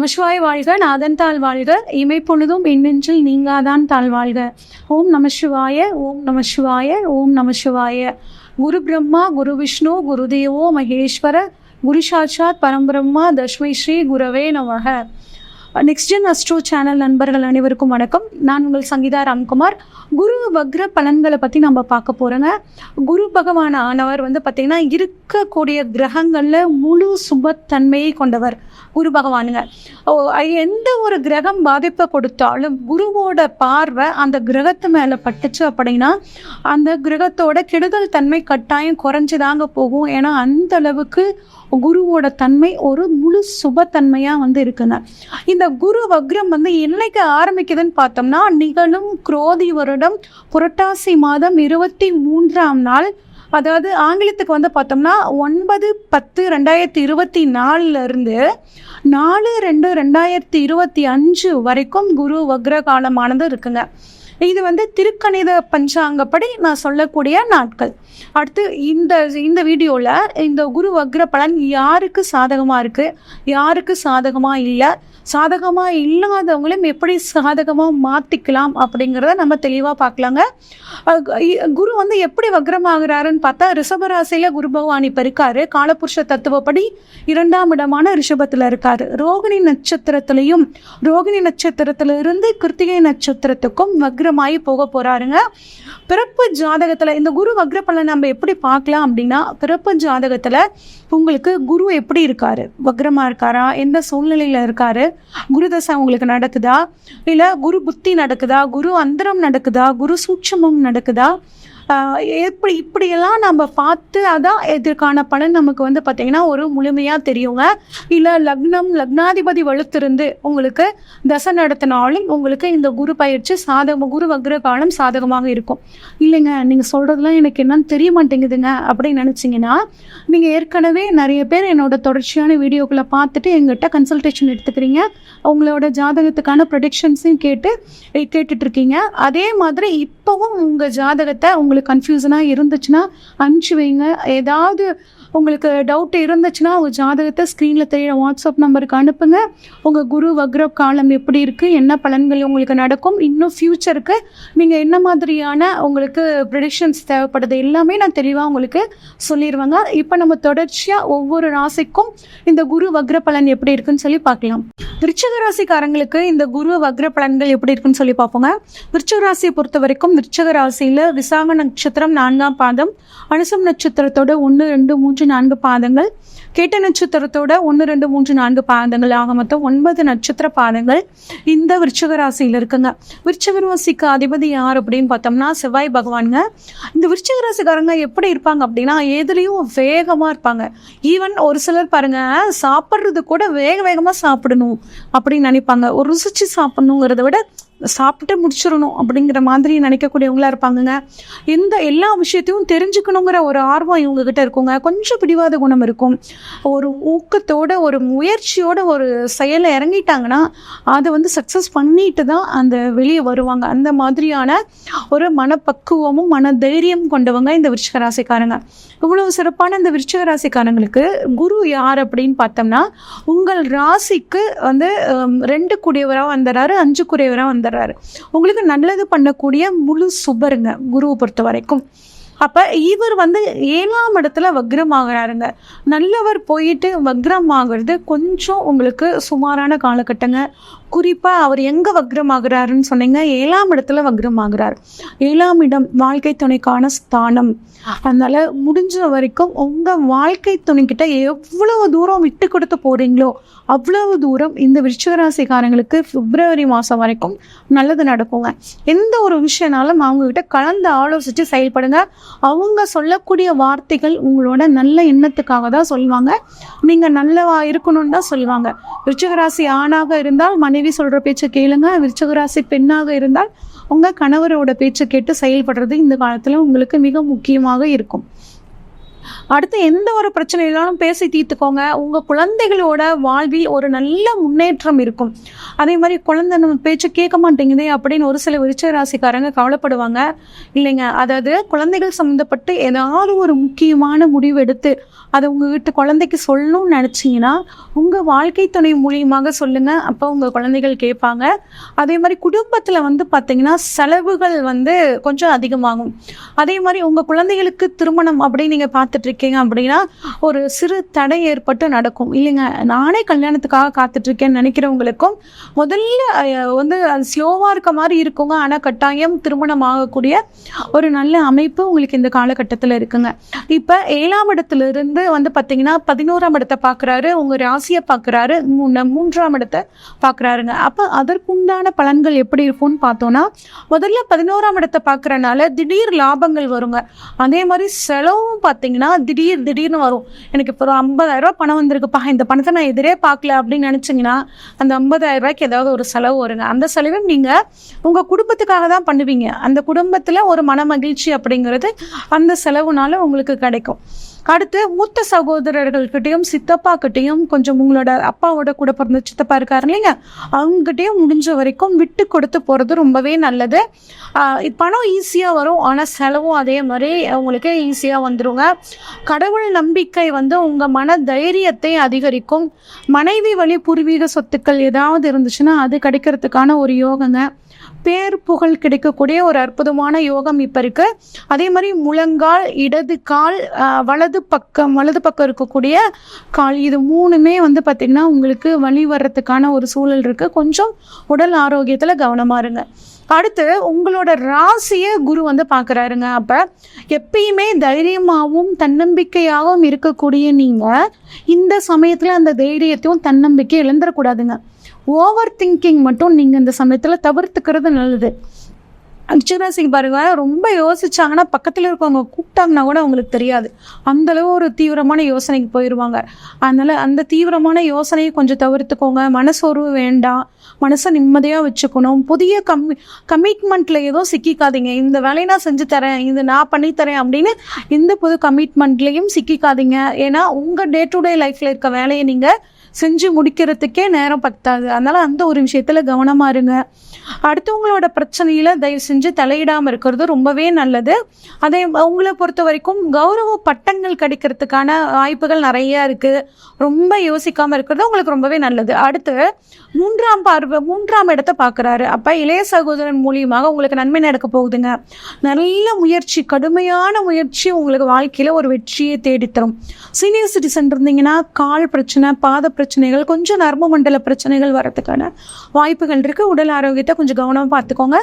நமசிவாய் வாழ்க நாதன் தாழ் வாழ்க இமை பொழுதும் எண்ணெஞ்சில் நீங்காதான் தாழ் வாழ்க. ஓம் நமசிவாய ஓம் நமசிவாய ஓம் நமசிவாய. குரு பிரம்மா குரு விஷ்ணு குரு தேவோ மகேஸ்வர குரு சாட்சாத் பரம்பிரம்மா தஸ்மை ஸ்ரீ குரவே நமக. நெக்ஸ்ட் ஜென் அஸ்ட்ரோ சேனல் நண்பர்கள் அனைவருக்கும் வணக்கம். நான் உங்கள் சங்கீதா ராம்குமார். குரு வக்ர பலன்களை பற்றி நம்ம பார்க்க போகிறோங்க குரு பகவான் ஆனவர் வந்து பார்த்திங்கன்னா இருக்கக்கூடிய கிரகங்களில் முழு சுபத்தன்மையை கொண்டவர் குரு பகவானுங்க. ஓ, எந்த ஒரு கிரகம் பாதிப்பை கொடுத்தாலும் குருவோட பார்வை அந்த கிரகத்து மேலே பட்டுச்சு அப்படின்னா அந்த கிரகத்தோட கெடுதல் தன்மை கட்டாயம் குறைஞ்சுதாங்க போகும். ஏன்னா அந்த அளவுக்கு குருவோட தன்மை ஒரு முழு சுபத்தன்மையாக வந்து இருக்குங்க. இந்த இந்த குரு வக்ரம் வந்து என்னைக்கு ஆரம்பிக்குதுன்னு பார்த்தோம்னா நிகழும் குரோதி வருடம் புரட்டாசி மாதம் இருபத்தி மூன்றாம் நாள். அதாவது ஆங்கிலத்துக்கு வந்து பார்த்தோம்னா ஒன்பது பத்து ரெண்டாயிரத்தி இருபத்தி நாலுலேருந்து நாலு ரெண்டு ரெண்டாயிரத்தி இருபத்தி அஞ்சு வரைக்கும் குரு வக்ர காலமானது இருக்குங்க. இது வந்து திருக்கணித பஞ்சாங்கப்படி நான் சொல்லக்கூடிய நாட்கள். அடுத்து இந்த இந்த வீடியோவில் இந்த குரு வக்ர பலன் யாருக்கு சாதகமாக இருக்குது யாருக்கு சாதகமாக இல்லை? சாதகமாக இல்லாதவங்களையும் எப்படி சாதகமாக மாற்றிக்கலாம் அப்படிங்கிறத நம்ம தெளிவாக பார்க்கலாங்க. இ- குரு வந்து எப்படி வக்ரமாகிறாருன்னு பார்த்தா ரிஷபராசியில் குரு பகவான் இப்போ இருக்காரு. காலபுருஷ தத்துவப்படி இரண்டாம் இடமான ரிஷபத்தில் இருக்காரு. ரோகிணி நட்சத்திரத்திலையும் ரோகிணி நட்சத்திரத்திலிருந்து கிருத்திகை நட்சத்திரத்துக்கும் வக்ரமாகி போக போகிறாருங்க பிறப்பு ஜாதகத்தில் இந்த குரு வக்ர பலன் நம்ம எப்படி பார்க்கலாம் அப்படின்னா பிறப்பு ஜாதகத்தில் உங்களுக்கு குரு எப்படி இருக்காரு? வக்ரமா இருக்காரா? எந்த சூழ்நிலையில் இருக்காரு? குரு தசை உங்களுக்கு நடக்குதா? இல்லை குரு புத்தி நடக்குதா? குரு அந்தரம் நடக்குதா? குரு சூட்சமம் நடக்குதா? எப்படி இப்படியெல்லாம் நம்ம பார்த்து அதான் இதற்கான பலன் நமக்கு வந்து பார்த்திங்கன்னா ஒரு முழுமையாக தெரியுங்க. இல்லை லக்னம் லக்னாதிபதி வலுத்திருந்து உங்களுக்கு தசை நடத்தினாலும் உங்களுக்கு இந்த குரு பயிற்சி சாதகம் குரு வக்ர காலம் சாதகமாக இருக்கும். இல்லைங்க நீங்கள் சொல்கிறதுலாம் எனக்கு என்னன்னு தெரிய மாட்டேங்குதுங்க அப்படின்னு நினச்சிங்கன்னா நீங்கள் ஏற்கனவே நிறைய பேர் என்னோட தொடர்ச்சியான வீடியோக்களை பார்த்துட்டு எங்கிட்ட கன்சல்டேஷன் எடுத்துக்கிறீங்க. உங்களோட ஜாதகத்துக்கான ப்ரொடிக்ஷன்ஸையும் கேட்டு கேட்டுட்ருக்கீங்க அதே மாதிரி இப்போவும் உங்கள் ஜாதகத்தை உங்களுக்கு கன்ஃபியூசனாக இருந்துச்சுன்னா அனுப்பிச்சு வைங்க. ஏதாவது உங்களுக்கு டவுட் இருந்துச்சுன்னா உங்கள் ஜாதகத்தை ஸ்க்ரீனில் தெரியிற வாட்ஸ்அப் நம்பருக்கு அனுப்புங்க. உங்கள் குரு வக்ர காலம் எப்படி இருக்குது என்ன பலன்கள் உங்களுக்கு நடக்கும் இன்னும் ஃப்யூச்சருக்கு நீங்கள் என்ன மாதிரியான உங்களுக்கு ப்ரிடிக்ஷன்ஸ் தேவைப்படுது எல்லாமே நான் தெளிவாக உங்களுக்கு சொல்லிடுவேங்க இப்போ நம்ம தொடர்ச்சியாக ஒவ்வொரு ராசிக்கும் இந்த குரு வக்ர பலன் எப்படி இருக்குன்னு சொல்லி பார்க்கலாம். விருச்சக ராசிக்காரங்களுக்கு இந்த குரு வக்ர பலன்கள் எப்படி இருக்குன்னு சொல்லி பார்ப்போங்க. விருச்சக ராசியை பொறுத்த வரைக்கும் விருச்சக ராசியில் விசாக நட்சத்திரம் நான்காம் பாதம் அனுசம் நட்சத்திரத்தோட ஒன்று ரெண்டு மூன்று நான்கு பாதங்கள். கேட்ட நட்சத்திரத்தோட ஒன்று ரெண்டு மூன்று நான்கு பாதங்கள் ஆக மொத்தம் ஒன்பது நட்சத்திர பாதங்கள் இந்த விருச்சக ராசியில் இருக்குங்க. விருச்சக ராசிக்கு அதிபதி யார் அப்படின்னு பார்த்தோம்னா செவ்வாய் பகவானுங்க. இந்த விருச்சக ராசிக்காரங்க எப்படி இருப்பாங்க அப்படின்னா எதுலேயும் வேகமாக இருப்பாங்க. ஈவன் ஒரு சிலர் பாருங்க சாப்பிட்றது கூட வேக வேகமாக சாப்பிடணும் அப்படின்னு நினைப்பாங்க. ஒரு ருசிச்சு சாப்பிடணுங்கிறத விட சாப்பிட்டு முடிச்சிடணும் அப்படிங்கிற மாதிரி நினைக்கக்கூடியவங்களா இருப்பாங்கங்க. இந்த எல்லா விஷயத்தையும் தெரிஞ்சுக்கணுங்கிற ஒரு ஆர்வம் இவங்ககிட்ட இருக்குங்க. கொஞ்சம் பிடிவாத குணம் இருக்கும். ஒரு ஊக்கத்தோட ஒரு முயற்சியோட ஒரு செயலை இறங்கிட்டாங்கன்னா அதை வந்து சக்ஸஸ் பண்ணிட்டு தான் அந்த வெளியே வருவாங்க. அந்த மாதிரியான ஒரு மனப்பக்குவமும் மன தைரியம் கொண்டவங்க இந்த விருச்சிகராசிக்காரங்க இவ்வளவு சிறப்பான இந்த விருச்சிக ராசிக்காரங்களுக்கு குரு யார் அப்படின்னு பார்த்தோம்னா உங்கள் ராசிக்கு வந்து ரெண்டு கூடியவராக வந்துடுறாரு அஞ்சு கூடியவராக வந்துடுறாரு. உங்களுக்கு நல்லது பண்ணக்கூடிய முழு சுபருங்க குருவை பொறுத்த வரைக்கும். அப்போ இவர் வந்து ஏழாம் இடத்துல வக்ரம் ஆகிறாருங்க நல்லவர் போயிட்டு வக்ரம் ஆகுறது கொஞ்சம் உங்களுக்கு சுமாரான காலகட்டங்க. குறிப்பாக அவர் எங்கே வக்ரமாகிறாருன்னு சொன்னீங்க? ஏழாம் இடத்துல வக்ரமாகிறார். ஏழாம் இடம் வாழ்க்கை துணைக்கான ஸ்தானம். அதனால முடிஞ்ச வரைக்கும் உங்கள் வாழ்க்கை துணைக்கிட்ட எவ்வளவு தூரம் விட்டு கொடுத்து போகிறீங்களோ அவ்வளவு தூரம் இந்த விருச்சிகராசிக்காரங்களுக்கு பிப்ரவரி மாதம் வரைக்கும் நல்லது நடக்குங்க. எந்த ஒரு விஷயம்னாலும் அவங்கக்கிட்ட கலந்து ஆலோசித்து செயல்படுங்க. அவங்க சொல்லக்கூடிய வார்த்தைகள் உங்களோட நல்ல எண்ணத்துக்காக தான் சொல்லுவாங்க நீங்கள் நல்லவா இருக்கணும்னு தான் சொல்லுவாங்க விருச்சிகராசி ஆணாக இருந்தால் மனைவி சொல்கிற பேச்சை கேளுங்க. விருச்சகராசி பெண்ணாக இருந்தால் உங்கள் கணவரோட பேச்சை கேட்டு செயல்படுறது இந்த காலத்தில் உங்களுக்கு மிக முக்கியமாக இருக்கும். அடுத்து எந்த ஒரு பிரச்சனை பேசி தீர்த்துக்கோங்க. உங்கள் குழந்தைகளோட வாழ்வில் ஒரு நல்ல முன்னேற்றம் இருக்கும். அதே மாதிரி குழந்தை நம்ம பேச்சு கேட்க மாட்டேங்குதே அப்படின்னு ஒரு சில விருச்ச ராசிக்காரங்க கவலைப்படுவாங்க. இல்லைங்க அதாவது குழந்தைகள் சம்மந்தப்பட்டு ஏதாவது ஒரு முக்கியமான முடிவு எடுத்து அதை உங்கள் வீட்டு குழந்தைக்கு சொல்லணும்னு நினச்சிங்கன்னா உங்கள் வாழ்க்கை துணை மூலியமாக சொல்லுங்கள் அப்போ உங்கள் குழந்தைகள் கேட்பாங்க. அதே மாதிரி குடும்பத்தில் வந்து பார்த்திங்கன்னா செலவுகள் வந்து கொஞ்சம் அதிகமாகும். அதே மாதிரி உங்கள் குழந்தைகளுக்கு திருமணம் அப்படின்னு நீங்கள் பார்த்துட்ருக்கீங்க அப்படின்னா ஒரு சிறு தடை ஏற்பட்டு நடக்கும். இல்லைங்க நானே கல்யாணத்துக்காக காத்துட்ருக்கேன்னு நினைக்கிறவங்களுக்கும் முதல்ல வந்து அது ஸ்லோவாக இருக்க மாதிரி இருக்குங்க. ஆனால் கட்டாயம் திருமணம் ஆகக்கூடிய ஒரு நல்ல அமைப்பு உங்களுக்கு இந்த காலகட்டத்தில் இருக்குங்க. இப்போ ஏழாம் இடத்துல இருந்து வந்து பார்த்தீங்கன்னா பதினோராம் இடத்தை பார்க்குறாரு உங்கள் ராசியை பார்க்குறாரு மூன்றாம் இடத்தை பார்க்குறாருங்க அப்போ அதற்குண்டான பலன்கள் எப்படி இருக்கும்னு பார்த்தோன்னா முதல்ல பதினோராம் இடத்தை பார்க்குறனால திடீர் லாபங்கள் வருங்க. அதே மாதிரி செலவும் பார்த்தீங்கன்னா திடீர் திடீர்னு வரும். எனக்கு இப்போ ஒரு ஐம்பதாயிரரூபா பணம் வந்திருக்குப்பா. இந்த பணத்தை நான் எதிரே பார்க்கல அப்படின்னு நினச்சிங்கன்னா அந்த ஐம்பதாயிரம் ரூபாய்க்கு ஏதாவது ஒரு செலவு வருங்க. அந்த செலவும் நீங்கள் உங்கள் குடும்பத்துக்காக தான் பண்ணுவீங்க. அந்த குடும்பத்தில் ஒரு மன மகிழ்ச்சி அப்படிங்கிறது அந்த செலவுனால உங்களுக்கு கிடைக்கும். அடுத்து மூத்த சகோதரர்கள்கிட்டையும் சித்தப்பா கிட்டையும் கொஞ்சம் உங்களோட அப்பாவோட கூட பிறந்த சித்தப்பா இருக்காரு இல்லைங்க? அவங்ககிட்டயும் முடிஞ்ச வரைக்கும் விட்டு கொடுத்து போகிறது ரொம்பவே நல்லது. பணம் ஈஸியாக வரும் ஆனால் செலவும் அதே மாதிரி உங்களுக்கு ஈஸியாக வந்துடுங்க கடவுள் நம்பிக்கை வந்து உங்கள் மன தைரியத்தை அதிகரிக்கும். மனைவி வழி பூர்வீக சொத்துக்கள் ஏதாவது இருந்துச்சுன்னா அது கிடைக்கிறதுக்கான ஒரு யோகங்க. பேர் புகழ் கிடைக்கக்கூடிய ஒரு அற்புதமான யோகம் இப்போ இருக்குது அதே மாதிரி முழங்கால் இடது கால் வலது வலது பக்கம் வலது பக்கம் இருக்கக்கூடிய கால் இது மூணுமே வந்து பார்த்திங்கன்னா உங்களுக்கு வழி வர்றதுக்கான ஒரு சூழல் இருக்குது கொஞ்சம் உடல் ஆரோக்கியத்தில் கவனமாக இருங்க. அடுத்து உங்களோட ராசியை குரு வந்து பார்க்குறாருங்க அப்போ எப்பயுமே தைரியமாகவும் தன்னம்பிக்கையாகவும் இருக்கக்கூடிய நீங்கள் இந்த சமயத்தில் அந்த தைரியத்தையும் தன்னம்பிக்கை இழந்துடக்கூடாதுங்க ஓவர் திங்கிங் மட்டும் நீங்கள் இந்த சமயத்தில் தவிர்த்துக்கிறது நல்லது. அக்ஷராசிக்கு பாருங்க ரொம்ப யோசிச்சாங்கன்னா பக்கத்தில் இருக்கவங்க கூப்பிட்டாங்கன்னா கூட அவங்களுக்கு தெரியாது. அந்தளவு ஒரு தீவிரமான யோசனைக்கு போயிடுவாங்க அதனால் அந்த தீவிரமான யோசனையை கொஞ்சம் தவிர்த்துக்கோங்க. மனசோர்வு வேண்டாம். மனசை நிம்மதியாக வச்சுக்கணும். புதிய கம்மி கமிட்மெண்ட்டில் எதுவும் சிக்கிக்காதீங்க. இந்த வேலையை நான் செஞ்சு தரேன். இது நான் பண்ணித்தரேன் அப்படின்னு எந்த புது கமிட்மெண்ட்லேயும் சிக்கிக்காதீங்க. ஏன்னா உங்கள் டே டு டே லைஃப்பில் இருக்க வேலையை நீங்கள் செஞ்சு முடிக்கிறதுக்கே நேரம் பத்தாது. அதனால் அந்த ஒரு விஷயத்தில் கவனமாக இருங்க. அடுத்தவங்களோட பிரச்சனையில் தயவு செஞ்சு தலையிடாமல் இருக்கிறது ரொம்பவே நல்லது. அதே உங்களை பொறுத்த வரைக்கும் கௌரவ பட்டங்கள் கிடைக்கிறதுக்கான வாய்ப்புகள் நிறையா இருக்குது ரொம்ப யோசிக்காமல் இருக்கிறது உங்களுக்கு ரொம்பவே நல்லது. அடுத்து மூன்றாம் பார்வை மூன்றாம் இடத்தை பார்க்குறாரு. அப்போ இளைய சகோதரன் மூலியமாக உங்களுக்கு நன்மை நடக்க போகுதுங்க. நல்ல முயற்சி கடுமையான முயற்சி உங்களுக்கு வாழ்க்கையில் ஒரு வெற்றியை தேடித்தரும். சீனியர் சிட்டிசன் இருந்தீங்கன்னா கால் பிரச்சனை பாத பிரச்சனைகள் கொஞ்சம் நர்ம மண்டல பிரச்சனைகள் வரதுக்கான வாய்ப்புகள் இருக்குது உடல் ஆரோக்கியத்தை கொஞ்சம் கவனமாக பார்த்துக்கோங்க.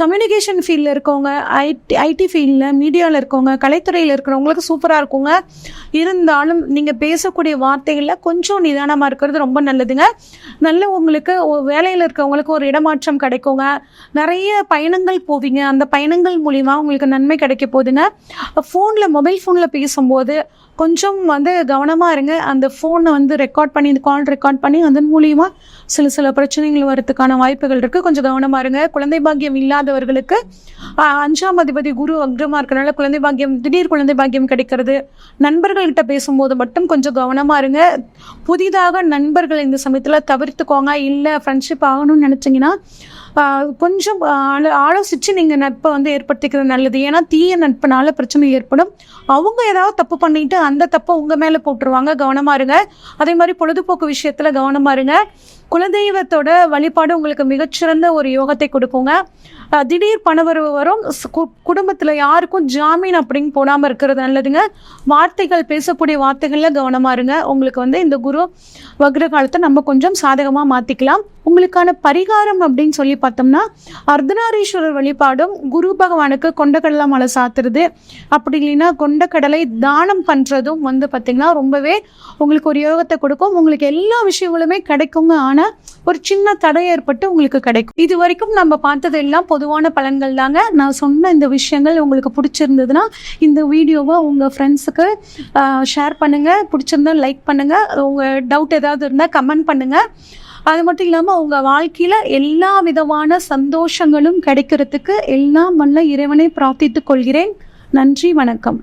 கம்யூனிகேஷன் ஃபீல்டில் இருக்கவங்க ஐடி ஐடி ஃபீல்டில் மீடியாவில் இருக்கவங்க கலைத்துறையில் இருக்கிறவங்களுக்கு சூப்பராக இருக்குங்க. இருந்தாலும் நீங்கள் பேசக்கூடிய வார்த்தைகளில் கொஞ்சம் நிதானமாக இருக்கிறது ரொம்ப நல்லதுங்க. நல்ல உங்களுக்கு வேலையில் இருக்கவங்களுக்கு ஒரு இடமாற்றம் கிடைக்குங்க. நிறைய பயணங்கள் போவீங்க. அந்த பயணங்கள் மூலிமா உங்களுக்கு நன்மை கிடைக்க போகுதுங்க. ஃபோனில் மொபைல் ஃபோனில் பேசும்போது கொஞ்சம் வந்து கவனமாக இருங்க. அந்த ஃபோனை வந்து ரெக்கார்ட் பண்ணி கால் ரெக்கார்ட் பண்ணி அதன் மூலியமாக சில சில பிரச்சனைகள் வரதுக்கான வாய்ப்புகள் இருக்குது கொஞ்சம் கவனமாக இருங்க. குழந்தை பாக்கியம் இல்லாதவர்களுக்கு அஞ்சாம் அதிபதி குரு அக்ரமாக இருக்கிறனால குழந்தை பாக்கியம் திடீர் குழந்தை பாக்கியம் கிடைக்கிறது. நண்பர்கள்கிட்ட பேசும்போது மட்டும் கொஞ்சம் கவனமாக இருங்க. புதிதாக நண்பர்கள் இந்த சமயத்தில் தவிர்த்துக்கோங்க. இல்லை ஃப்ரெண்ட்ஷிப் ஆகணும்னு நினச்சிங்கன்னா கொஞ்சம் ஆலோசித்து நீங்கள் நட்பை வந்து ஏற்படுத்திக்கிறது நல்லது. ஏன்னா தீய நட்புனால பிரச்சனை ஏற்படும். அவங்க ஏதாவது தப்பு பண்ணிட்டு அந்த தப்பை உங்கள் மேலே போட்டுருவாங்க. கவனமாக இருங்க. அதே மாதிரி பொழுதுபோக்கு விஷயத்தில் கவனமாக இருங்க. குலதெய்வத்தோட வழிபாடு உங்களுக்கு மிகச்சிறந்த ஒரு யோகத்தை கொடுக்குங்க. திடீர் பணவரவு வரும். குடும்பத்தில் யாருக்கும் ஜாமீன் அப்படின்னு போடாமல் இருக்கிறது நல்லதுங்க. வார்த்தைகள் பேசக்கூடிய வார்த்தைகளில் கவனமாக இருங்க. உங்களுக்கு வந்து இந்த குரு வக்ர காலத்தை நம்ம கொஞ்சம் சாதகமாக மாற்றிக்கலாம் உங்களுக்கான பரிகாரம் அப்படின்னு சொல்லி பார்த்தோம்னா அர்த்தநாரீஸ்வரர் வழிபாடும் குரு பகவானுக்கு கொண்டக்கடலை மலை சாத்துறது. அப்படி இல்லைன்னா கொண்டக்கடலை தானம் பண்ணுறதும் வந்து பார்த்திங்கன்னா ரொம்பவே உங்களுக்கு ஒரு யோகத்தை கொடுக்கும். உங்களுக்கு எல்லா விஷயங்களுமே கிடைக்குங்க. ஆனால் ஒரு சின்ன தடை ஏற்பட்டு உங்களுக்கு கிடைக்கும். இது வரைக்கும் நம்ம பார்த்தது எல்லாம் பொதுவான பலன்கள் தாங்க. நான் சொன்ன இந்த விஷயங்கள் உங்களுக்கு பிடிச்சிருந்ததுன்னா இந்த வீடியோவை உங்கள் ஃப்ரெண்ட்ஸுக்கு ஷேர் பண்ணுங்கள் பிடிச்சிருந்தா லைக் பண்ணுங்கள் உங்கள் டவுட் ஏதாவது இருந்தால் கமெண்ட் பண்ணுங்கள் அது மட்டும் இல்லாமல் உங்கள் வாழ்க்கையில் எல்லா விதமான சந்தோஷங்களும் கிடைக்கிறதுக்கு எல்லாம் வல்ல இறைவனை பிரார்த்தித்துக் கொள்கிறேன். நன்றி வணக்கம்.